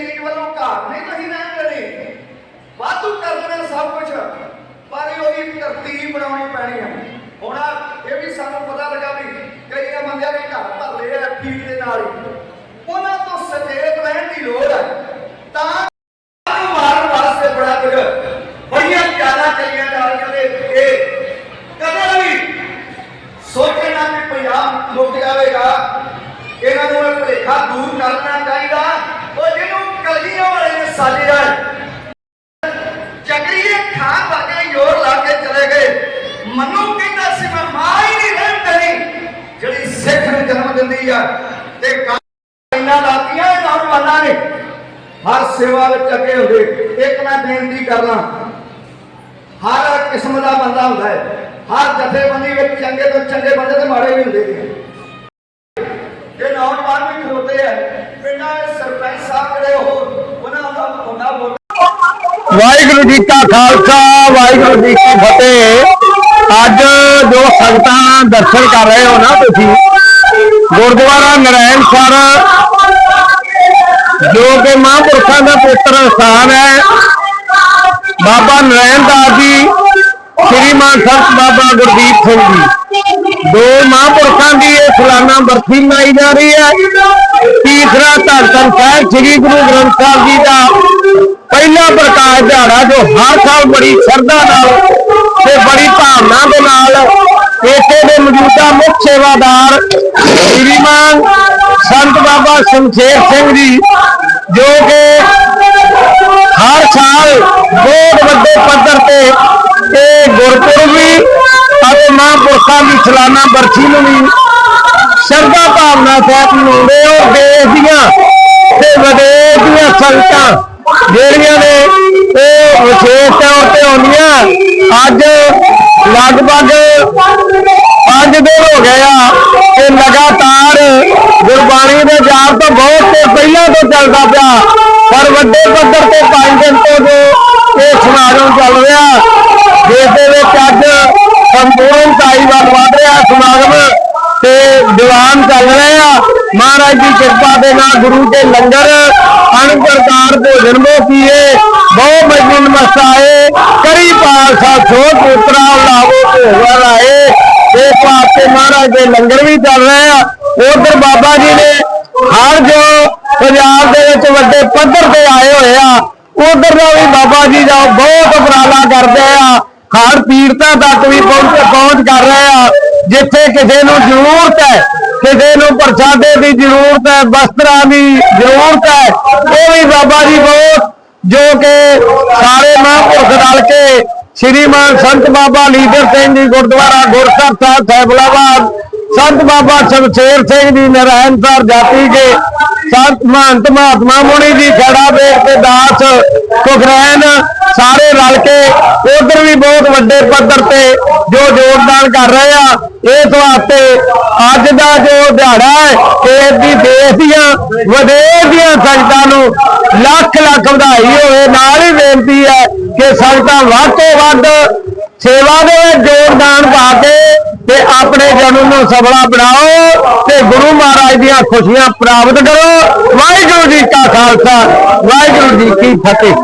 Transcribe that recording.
ਸਰੀਰ ਵੱਲੋਂ ਘਾਟ ਨਹੀਂ ਤੁਸੀਂ ਰਹਿਣ ਦੇਣੀ। ਵਾਧੂ ਕਰ ਸਭ ਕੁਝ ਪਰ ਉਹਦੀ ਤਰਤੀਬ ਬਣਾਉਣੀ ਪੈਣੀ ਆ। ਹੁਣ ਇਹ ਵੀ ਸਾਨੂੰ ਪਤਾ ਲੱਗਾ ਵੀ ਕਈਆਂ ਬੰਦਿਆਂ ਨੇ ਘਰ ਭਰ ਲਏ ਆ ਫੀਡ ਦੇ ਨਾਲ ਹੀ। ਉਹਨਾਂ ਤੋਂ ਸਚੇਤ ਰਹਿਣ ਦੀ ਲੋੜ ਹੈ ਤਾਂ ਮਾਰਨ ਵਾਸਤੇ ਬੜਾ ਕੁਝ ਬੜੀਆਂ ਜ਼ਿਆਦਾ ਚੱਲੀਆਂ ਜਾ ਰਹੀਆਂ ਨੇ। ਇਹ ਕਦੇ ਵੀ ਸੋਚੇ ਨਾ ਕਿ ਪੰਜਾਬ ਲੁੱਟ ਜਾਵੇਗਾ। ਇਹਨਾਂ ਨੂੰ ਇਹ ਭੁਲੇਖਾ ਦੂਰ ਕਰਨਾ ਚਾਹੀਦਾ ਉਹ ਜਿਹਨੂੰ ਕਲਗੀਆਂ ਵਾਲੇ ਨੇ ਸਾਜਿਆ ਚੱਕਰੀਏ ਖਾਂ ਵਰਗੇ ਜ਼ੋਰ ਲਾ ਕੇ ਚਲੇ ਗਏ ਮਨੂ ਕਹਿੰਦਾ ਸੀ ਮੈਂ ਮਾਂ ਹੀ ਨਹੀਂ ਰਹਿਣ ਦੇਣੀ ਜਿਹੜੀ ਸਿੱਖ ਨੂੰ ਜਨਮ ਦਿੰਦੀ ਆ। ਤੇ ਇਹਨਾਂ ਲਾਤੀਆਂ ਨੌਜਵਾਨਾਂ ਨੇ। ਹਰ ਸੇਵਾ ਵਿੱਚ ਅੱਗੇ ਹੁੰਦੇ। ਇੱਕ ਮੈਂ ਬੇਨਤੀ ਕਰਨਾ ਹਰ ਕਿਸਮ ਦਾ ਬੰਦਾ ਹੁੰਦਾ ਹੈ। ਹਰ ਜਥੇਬੰਦੀ ਵਿੱਚ ਚੰਗੇ ਤੋਂ ਚੰਗੇ ਬੰਦੇ ਤੇ ਮਾੜੇ ਵੀ ਹੁੰਦੇ ਨੇ। ਇਹ ਨੌਜਵਾਨ ਵੀ ਖਲੋਤੇ ਆ, ਪਿੰਡਾਂ ਦੇ ਸਰਪੰਚ ਸਾਹਿਬ ਜਿਹੜੇ ਉਹ, ਉਹਨਾਂ ਦਾ ਹੁੰਦਾ ਵੋਟ ਵਾਹਿਗੁਰੂ ਜੀ ਕਾ ਖਾਲਸਾ, ਵਾਹਿਗੁਰੂ ਜੀ ਕੀ ਫਤਿਹ। ਅੱਜ ਜੋ ਸੰਗਤਾਂ ਦਰਸ਼ਨ ਕਰ ਰਹੇ ਹੋ ਨਾ ਤੁਸੀਂ ਗੁਰਦੁਆਰਾ ਨਰਾਇਣ ਸਰ, ਜੋ ਕਿ ਮਹਾਂਪੁਰਖਾਂ ਦਾ ਪੁੱਤਰ ਸਥਾਨ ਹੈ। ਬਾਬਾ ਨਰਾਇਣ ਦਾਸ ਜੀ, ਸ੍ਰੀ ਮਾਨ ਸੰਤ ਬਾਬਾ ਗੁਰਦੀਪ ਸਿੰਘ ਜੀ। ਦੋ ਮਹਾਂਪੁਰਖਾਂ ਦੀ ਇਹ ਸਾਲਾਨਾ ਬਰਸੀ ਮਨਾਈ ਜਾ ਰਹੀ ਹੈ। ਤੀਸਰਾ ਧੰਨ ਧੰਨ ਸਾਹਿਬ, ਸ੍ਰੀ ਗੁਰੂ ਗ੍ਰੰਥ ਸਾਹਿਬ ਜੀ ਦਾ ਪਹਿਲਾ ਪ੍ਰਕਾਸ਼ ਦਿਹਾੜਾ, ਜੋ ਹਰ ਸਾਲ ਬੜੀ ਸ਼ਰਧਾ ਨਾਲ ਤੇ ਬੜੀ ਭਾਵਨਾ ਦੇ ਨਾਲ ਇੱਥੇ ਦੇ ਮੌਜੂਦਾ ਮੁੱਖ ਸੇਵਾਦਾਰ ਸ੍ਰੀਮਾਨ ਸੰਤ ਬਾਬਾ ਸ਼ਮਸ਼ੇਰ ਸਿੰਘ ਜੀ, ਜੋ ਕਿ ਹਰ ਸਾਲ ਬਹੁਤ ਵੱਡੇ ਪੱਧਰ ਤੇ ਇਹ ਗੁਰਪੁਰਬ ਵੀ ਅਤੇ ਮਹਾਂਪੁਰਖਾਂ ਦੀ ਸਲਾਨਾ ਬਰਸੀ ਨੂੰ ਵੀ ਸ਼ਰਧਾ ਭਾਵਨਾ ਸਹਿਤ ਮਨਾਉਂਦੇ ਹੋ ਦੇਸ਼ ਦੀਆਂ ਤੇ ਵਿਦੇਸ਼ ਦੀਆਂ ਸੰਗਤਾਂ ਜਿਹੜੀਆਂ ਨੇ, ਉਹ ਵਿਸ਼ੇਸ਼ ਤੌਰ ਤੇ ਆਉਂਦੀਆਂ। ਅੱਜ ਲਗਭਗ ਪੰਜ ਦਿਨ ਹੋ ਗਏ ਆ ਤੇ ਲਗਾਤਾਰ ਗੁਰਬਾਣੀ ਦੇ ਜਾਪ ਤੋਂ ਬਹੁਤ ਤੇ ਪਹਿਲਾਂ ਤੋਂ ਚੱਲਦਾ ਪਿਆ, ਪਰ ਵੱਡੇ ਪੱਧਰ ਤੇ ਪੰਜ ਦਿਨ ਤੋਂ ਜੋ ਇਹ ਸਮਾਗਮ ਚੱਲ ਰਿਹਾ, ਜਿਸ ਦੇ ਵਿੱਚ ਅੱਜ ਸੰਪੂਰਨ ਤਾਈ ਵੱਲ ਵੱਧ ਰਿਹਾ ਸਮਾਗਮ ਤੇ ਦੀਵਾਨ ਚੱਲ ਰਹੇ ਆ। ਮਹਾਰਾਜ ਦੀ ਕਿਰਪਾ ਦੇ ਨਾਲ ਗੁਰੂ ਦੇ ਲੰਗਰ ਅਣ ਪ੍ਰਕਾਰ ਭੋਜਨ ਬੋ ਕੀਏ ਬਹੁ ਮਜਨ ਮਸਾਏ ਕਰੀ ਪਾਸਾ ਸੋ ਪੁੱਤਰਾ ਭੋਗਾ ਲਾਏ ਇਸ ਵਾਸਤੇ ਮਹਾਰਾਜ ਦੇ ਲੰਗਰ ਵੀ ਚੱਲ ਰਹੇ ਆ। ਉਧਰ ਬਾਬਾ ਜੀ ਨੇ ਹਰ ਜੋ ਪੰਜਾਬ ਦੇ ਵਿੱਚ ਵੱਡੇ ਪੱਧਰ ਤੇ ਆਏ ਹੋਏ ਆ, ਉਧਰ ਦਾ ਵੀ ਬਾਬਾ ਜੀ ਦਾ ਬਹੁਤ ਉਪਰਾਲਾ ਕਰਦੇ ਆ। ਹਰ ਪੀੜਤਾਂ ਤੱਕ ਵੀ ਪਹੁੰਚ ਪਹੁੰਚ ਕਰ ਰਹੇ ਆ। ਜਿੱਥੇ ਕਿਸੇ ਨੂੰ ਜ਼ਰੂਰਤ ਹੈ, ਕਿਸੇ ਨੂੰ ਪ੍ਰਸ਼ਾਦੇ ਦੀ ਜ਼ਰੂਰਤ ਹੈ, ਵਸਤਰਾਂ ਦੀ ਜ਼ਰੂਰਤ ਹੈ, ਉਹ ਵੀ ਬਾਬਾ ਜੀ ਬਹੁਤ ਜੋ ਕਿ ਸਾਰੇ ਮਹਾਂਪੁਰਖ ਰਲ ਕੇ ਸ਼੍ਰੀਮਾਨ ਸੰਤ ਬਾਬਾ ਲੀਡਰ ਸਿੰਘ ਜੀ ਗੁਰਦੁਆਰਾ ਗੁਰਸਰ ਸਾਹਿਬ, ਸੈਬਲਾਬਾਦ। ਸੰਤ ਬਾਬਾ ਸ਼ਮਸ਼ੇਰ ਸਿੰਘ ਜੀ ਨਰਾਇਣ ਨਰਾਇਣਸਰ ਜਾਤੀ ਦੇ ਸੰਤ ਮਹੰਤ ਮਹਾਤਮਾ ਮੁਨੀ ਜੀ, ਖੜਾ ਬੇਟ ਤੇ ਦਾਸ ਸੁਖਰੈਨ ਸਾਰੇ ਰਲ ਕੇ। ਉਧਰ ਵੀ ਬਹੁਤ ਵੱਡੇ ਪੱਧਰ ਤੇ ਜੋ ਯੋਗਦਾਨ ਕਰ ਰਹੇ ਆ, ਇਸ ਵਾਸਤੇ ਅੱਜ ਦਾ ਜੋ ਦਿਹਾੜਾ ਹੈ ਇਹ ਦੀ ਦੇਸ਼ ਦੀਆਂ, ਵਿਦੇਸ਼ ਦੀਆਂ ਸੰਗਤਾਂ ਨੂੰ ਲੱਖ ਲੱਖ ਵਧਾਈ ਹੋਵੇ, ਨਾਲ ਹੀ ਬੇਨਤੀ ਹੈ ਕਿ ਸੰਗਤਾਂ ਵੱਧ ਤੋਂ ਵੱਧ ਸੇਵਾ ਦੇ ਵਿੱਚ ਯੋਗਦਾਨ ਪਾ ਕੇ ਤੇ ਆਪਣੇ ਜਨਮ ਨੂੰ ਸਫਲਾ ਬਣਾਓ ਤੇ ਗੁਰੂ ਮਹਾਰਾਜ ਦੀਆਂ ਖੁਸ਼ੀਆਂ ਪ੍ਰਾਪਤ ਕਰੋ। ਵਾਹਿਗੁਰੂ ਜੀ ਕਾ ਖਾਲਸਾ, ਵਾਹਿਗੁਰੂ ਜੀ ਕੀ ਫਤਿਹ।